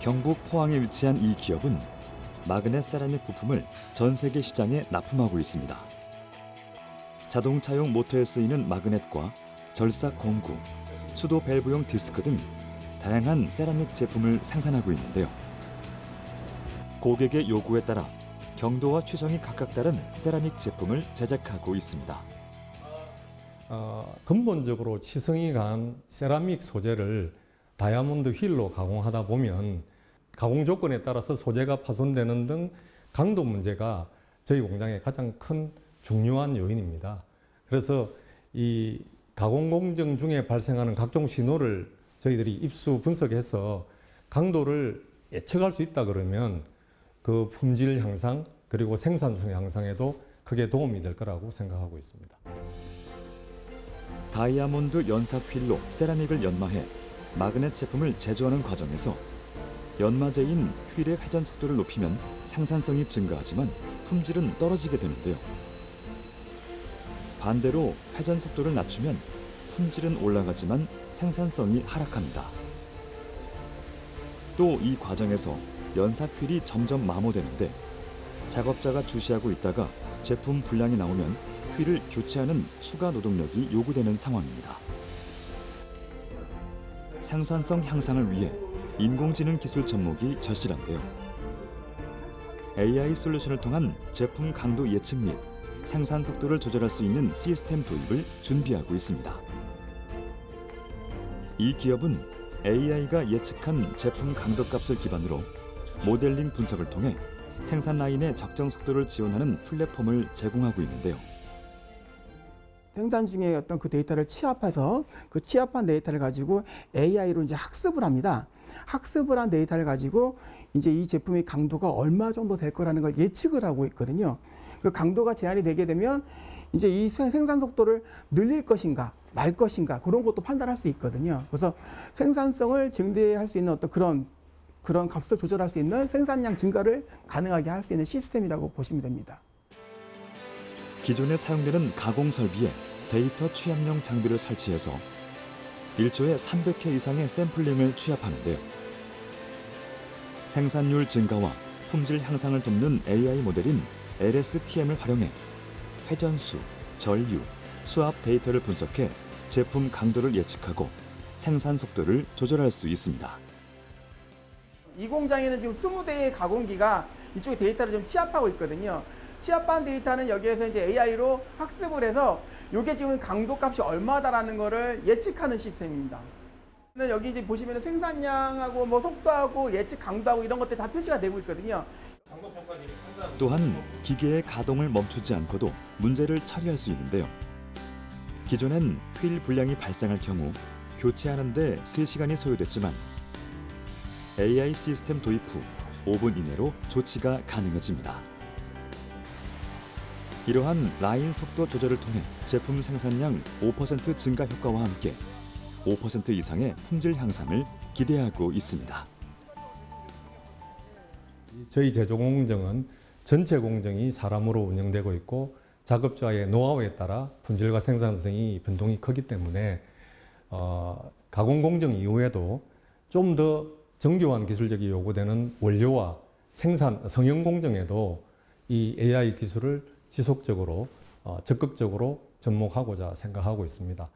경북 포항에 위치한 이 기업은 마그넷 세라믹 부품을 전 세계 시장에 납품하고 있습니다. 자동차용 모터에 쓰이는 마그넷과 절삭 공구, 수도 밸브용 디스크 등 다양한 세라믹 제품을 생산하고 있는데요. 고객의 요구에 따라 경도와 취성이 각각 다른 세라믹 제품을 제작하고 있습니다. 어, 근본적으로 치성이 강한 세라믹 소재를 다이아몬드 휠로 가공하다 보면 가공 조건에 따라서 소재가 파손되는 등 강도 문제가 저희 공장의 가장 큰 중요한 요인입니다. 그래서 이 가공 공정 중에 발생하는 각종 신호를 저희들이 입수 분석해서 강도를 예측할 수 있다 그러면 그 품질 향상 그리고 생산성 향상에도 크게 도움이 될 거라고 생각하고 있습니다. 다이아몬드 연사 휠로 세라믹을 연마해 마그넷 제품을 제조하는 과정에서 연마제인 휠의 회전 속도를 높이면 생산성이 증가하지만 품질은 떨어지게 되는데요. 반대로 회전 속도를 낮추면 품질은 올라가지만 생산성이 하락합니다. 또 이 과정에서 연사 휠이 점점 마모되는데 작업자가 주시하고 있다가 제품 불량이 나오면 휠을 교체하는 추가 노동력이 요구되는 상황입니다. 생산성 향상을 위해 인공지능 기술 접목이 절실한데요. AI 솔루션을 통한 제품 강도 예측 및 생산 속도를 조절할 수 있는 시스템 도입을 준비하고 있습니다. 이 기업은 AI가 예측한 제품 강도 값을 기반으로 모델링 분석을 통해 생산 라인의 적정 속도를 지원하는 플랫폼을 제공하고 있는데요. 생산 중에 어떤 그 데이터를 취합해서 그 취합한 데이터를 가지고 AI로 이제 학습을 합니다. 학습을 한 데이터를 가지고 이제 이 제품의 강도가 얼마 정도 될 거라는 걸 예측을 하고 있거든요. 그 강도가 제한이 되게 되면 이제 이 생- 생산 속도를 늘릴 것인가 말 것인가 그런 것도 판단할 수 있거든요. 그래서 생산성을 증대할 수 있는 어떤 그런 그런 값을 조절할 수 있는 생산량 증가를 가능하게 할 수 있는 시스템이라고 보시면 됩니다. 기존에 사용되는 가공 설비에 데이터 취합용 장비를 설치해서 1초에 300회 이상의 샘플링을 취합하는데요. 생산율 증가와 품질 향상을 돕는 AI 모델인 LSTM을 활용해 회전수, 전류, 수압 데이터를 분석해 제품 강도를 예측하고 생산 속도를 조절할 수 있습니다. 이 공장에는 지금 20대의 가공기가 이쪽에 데이터를 좀 취합하고 있거든요. 취합한 데이터는 여기에서 이제 AI로 학습을 해서 이게 지금 강도 값이 얼마다라는 거를 예측하는 시스템입니다. 여기 이제 보시면 생산량하고 뭐 속도하고 예측 강도하고 이런 것들이 다 표시가 되고 있거든요. 또한 기계의 가동을 멈추지 않고도 문제를 처리할 수 있는데요. 기존엔 휠 불량이 발생할 경우 교체하는데 3시간이 소요됐지만 AI 시스템 도입 후 5분 이내로 조치가 가능해집니다. 이러한 라인 속도 조절을 통해 제품 생산량 5% 증가 효과와 함께 5% 이상의 품질 향상을 기대하고 있습니다. 저희 제조 공정은 전체 공정이 사람으로 운영되고 있고 작업자의 노하우에 따라 품질과 생산성이 변동이 크기 때문에 어, 가공 공정 이후에도 좀 더 정교한 기술력이 요구되는 원료와 생산 성형 공정에도 이 AI 기술을 지속적으로 어, 적극적으로 접목하고자 생각하고 있습니다.